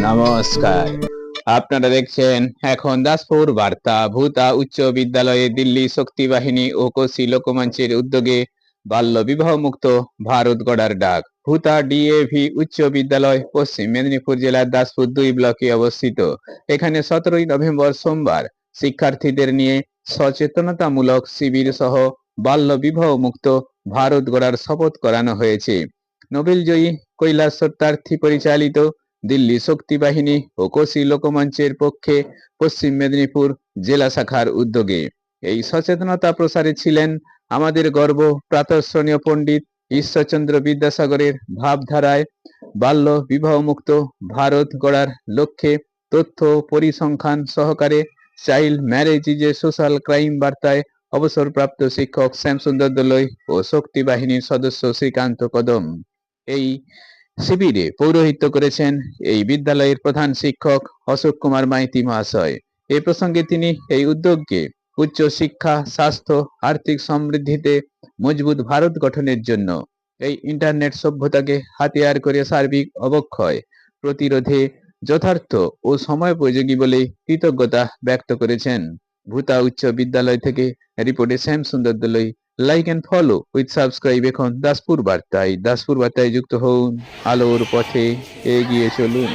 নমস্কার। আপনারা দেখছেন এখন দাসপুর বার্তা। ভূতা উচ্চ বিদ্যালয়ে দিল্লি শক্তি বাহিনী ও কোশি লোকমঞ্চের উদ্যোগে বাল্য বিবাহ মুক্ত ভারত গড়ার ডাক। ভূতা ডিএভি উচ্চ বিদ্যালয়, পশ্চিম মেদিনীপুর জেলার দাসপুর দুই ব্লকে অবস্থিত। এখানে সতেরোই নভেম্বর সোমবার শিক্ষার্থীদের নিয়ে সচেতনতামূলক শিবির সহ বাল্য বিবাহ মুক্ত ভারত গড়ার শপথ করানো হয়েছে। নোবেলজয়ী কৈলাস সত্যার্থী পরিচালিত দিল্লি শক্তি বাহিনী ও কোশি লোকমঞ্চের পক্ষে পশ্চিম মেদিনীপুর জেলা শাখার উদ্যোগে। এই সচেতনতা প্রসারে ছিলেন আমাদের গর্ব প্রাতঃস্মরণীয় পণ্ডিত ঈশ্বরচন্দ্র বিদ্যাসাগরের ভাবধারায় বাল্য বিবাহমুক্ত ভারত গড়ার লক্ষ্যে তথ্য পরিসংখ্যান সহকারে চাইল্ড ম্যারেজ সোশ্যাল ক্রাইম বার্তায় অবসরপ্রাপ্ত শিক্ষক শ্যামসুন্দর দোলই ও শক্তি বাহিনীর সদস্য শ্রীকান্ত কদম। এই শিবিরে পৌরোহিত্য করেছেন এই বিদ্যালয়ের প্রধান শিক্ষক অশোক কুমার মাইতি মহাশয়। এ প্রসঙ্গে তিনি এই উদ্যোগকে উচ্চ শিক্ষা, স্বাস্থ্য, আর্থিক সমৃদ্ধিতে মজবুত ভারত গঠনের জন্য এই ইন্টারনেট সভ্যতাকে হাতিয়ার করে সার্বিক অবক্ষয়, প্রতিরোধে যথার্থ ও সময় সময়োপযোগী বলে কৃতজ্ঞতা ব্যক্ত করেছেন। ভূতা উচ্চ বিদ্যালয় থেকে রিপোর্টে Shyam Sundar Dalai like and follow with subscribe এখন। দাসপুর বার্তায়। দাসপুর বার্তায় যুক্ত হন আলোর পথে এগিয়ে চলুন।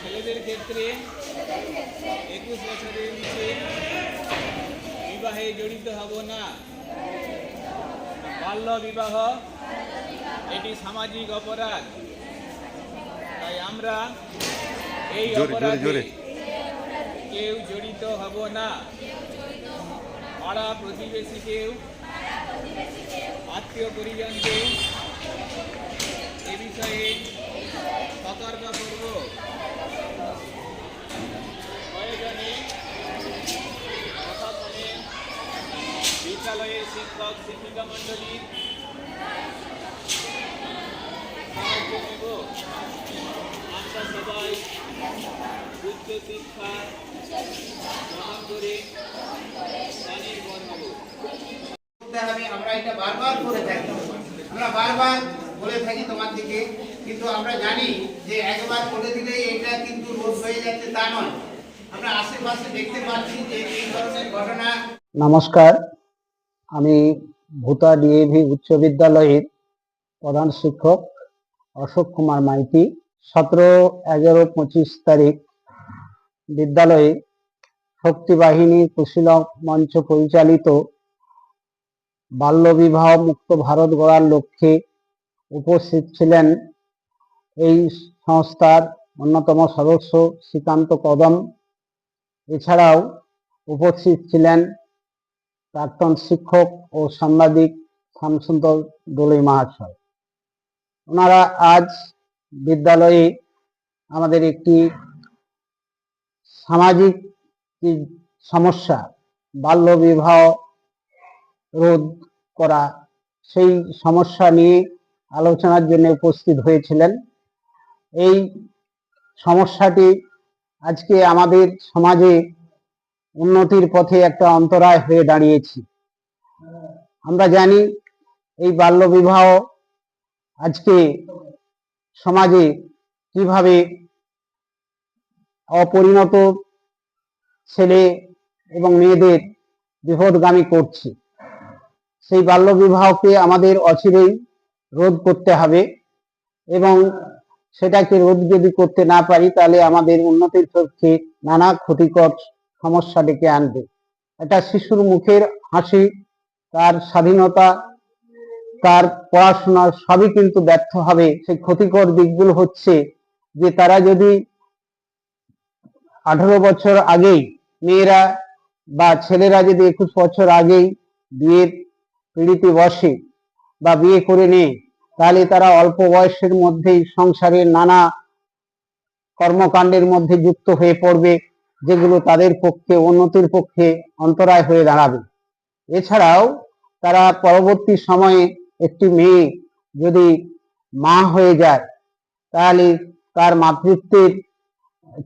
ছেলেদের ক্ষেত্রে একুশ বছরের নিচে। বিবাহে জড়িত হব না। বাল্য বিবাহ এটি সামাজিক অপরাধ। তাই আমরা এই অপরাধে কেউ জড়িত হব না। পাড়া প্রতিবেশীকেও আত্মীয় পরিজনকে এ বিষয়ে সতর্ক করব। শিক্ষক শিক্ষিকা মণ্ডলীর আমরা সবাই উচ্চ শিক্ষা গ্রহণ করে স্বনির্ভর হবে আমরা এটা বারবার করে থাকি। আমরা বারবার বলে থাকি তোমার দিকে কিন্তু আমরা জানি যে একবার করে দিলে এটা কিন্তু রোধ হয়ে যাচ্ছে তা নয়। আমরা আশেপাশে দেখতে পাচ্ছি যে এই ধরনের ঘটনা নমস্কার আমি ভূতা ডিএভি উচ্চ বিদ্যালয়ের প্রধান শিক্ষক অশোক কুমার মাইতি সতেরো এগারো পঁচিশ তারিখ বিদ্যালয়ে শক্তি বাহিনী কুশীলক মঞ্চ পরিচালিত বাল্যবিবাহ মুক্ত ভারত গড়ার লক্ষ্যে উপস্থিত ছিলেন এই সংস্থার অন্যতম সদস্য শ্রীকান্ত কদম। এছাড়াও উপস্থিত ছিলেন প্রাক্তন শিক্ষক ও সাংবাদিক শামসুন্দর দোলই মহাশয়। ওনারা আজ বিদ্যালয়ে আমাদের একটি সামাজিক সমস্যা, বাল্য বিবাহ রোধ করা, সেই সমস্যা নিয়ে আলোচনার জন্য উপস্থিত হয়েছিলেন। এই সমস্যাটি আজকে আমাদের সমাজে উন্নতির পথে একটা অন্তরায় হয়ে দাঁড়িয়েছি। আমরা জানি এই বাল্যবিবাহ আজকে সমাজে কীভাবে অপরিণত ছেলে এবং মেয়েদের বিপদগামী করছে, সেই বাল্যবিবাহকে আমাদের অচিরেই রোধ করতে হবে এবং সেটাকে রোধ যদি করতে না পারি, তাহলে আমাদের উন্নতির পক্ষে নানা ক্ষতিকর সমস্যা ডেকে আনবে। একটা শিশুর মুখের হাসি, তার স্বাধীনতা, তার পড়াশোনা সবই কিন্তু ব্যর্থ হবে। সেই ক্ষতিকর দিকগুলো হচ্ছে যে তারা যদি আঠারো বছর আগেই মেয়েরা বা ছেলেরা যদি একুশ বছর আগেই বিয়ের পিড়িতে বসে বা বিয়ে করে নেয়, তাহলে তারা অল্প বয়সের মধ্যেই সংসারের নানা কর্মকাণ্ডের মধ্যে যুক্ত হয়ে পড়বে। যেগুলো তাদের পক্ষে, উন্নতির পক্ষে অন্তরায় হয়ে দাঁড়াবে। এছাড়াও তারা পরবর্তী সময়ে একটি মেয়ে যদি মা হয়ে যায়, তাহলে তার মাতৃত্বের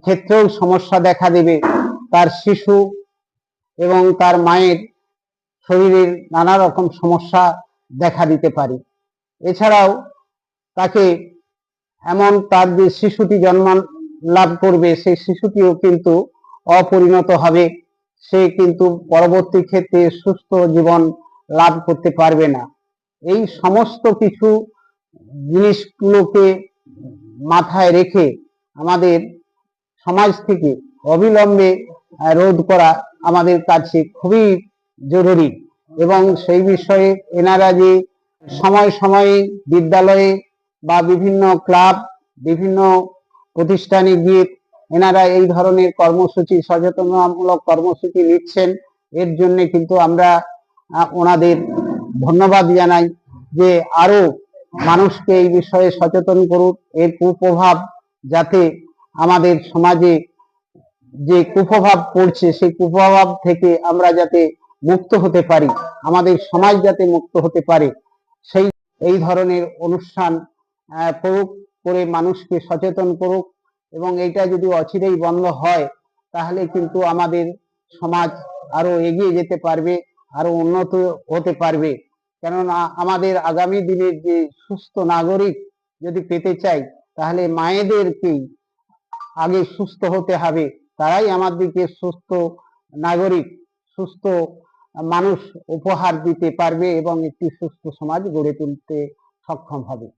ক্ষেত্রেও সমস্যা দেখা দেবে। তার শিশু এবং তার মায়ের শরীরের নানা রকম সমস্যা দেখা দিতে পারে। এছাড়াও তাকে এমন তার যে শিশুটি জন্ম লাভ করবে, সেই শিশুটিও কিন্তু অপরিণত হবে। সে কিন্তু পরবর্তী ক্ষেত্রে সুস্থ জীবন লাভ করতে পারবে না। এই সমস্ত কিছু জিনিসগুলোকে মাথায় রেখে আমাদের সমাজ থেকে অবিলম্বে রোধ করা আমাদের কাছে খুবই জরুরি এবং সেই বিষয়ে এনারা যে সময় সময়ে বিদ্যালয়ে বা বিভিন্ন ক্লাব, বিভিন্ন প্রতিষ্ঠানে গিয়ে এনারা এই ধরনের কর্মসূচি, সচেতনতামূলক কর্মসূচি নিচ্ছেন। এর জন্য কিন্তু আমরা ওনাদের ধন্যবাদ জানাই যে আরও মানুষকে এই বিষয়ে সচেতন করুক। এর কুপ্রভাব যাতে আমাদের সমাজে যে কুপ্রভাব পড়ছে, সেই কুপ্রভাব থেকে আমরা যাতে মুক্ত হতে পারি, আমাদের সমাজ যাতে মুক্ত হতে পারে, সেই, এই ধরনের অনুষ্ঠান করুক, করে মানুষকে সচেতন করুক। এবং এইটা যদি অচিরেই বন্ধ হয়, তাহলে কিন্তু আমাদের সমাজ আরও এগিয়ে যেতে পারবে, আরও উন্নত হতে পারবে। কেননা আমাদের আগামী দিনের যে সুস্থ নাগরিক যদি পেতে চাই, তাহলে মায়েদেরকেই আগে সুস্থ হতে হবে। তারাই আমাদেরকে সুস্থ নাগরিক, সুস্থ মানুষ উপহার দিতে পারবে এবং একটি সুস্থ সমাজ গড়ে তুলতে সক্ষম হবে।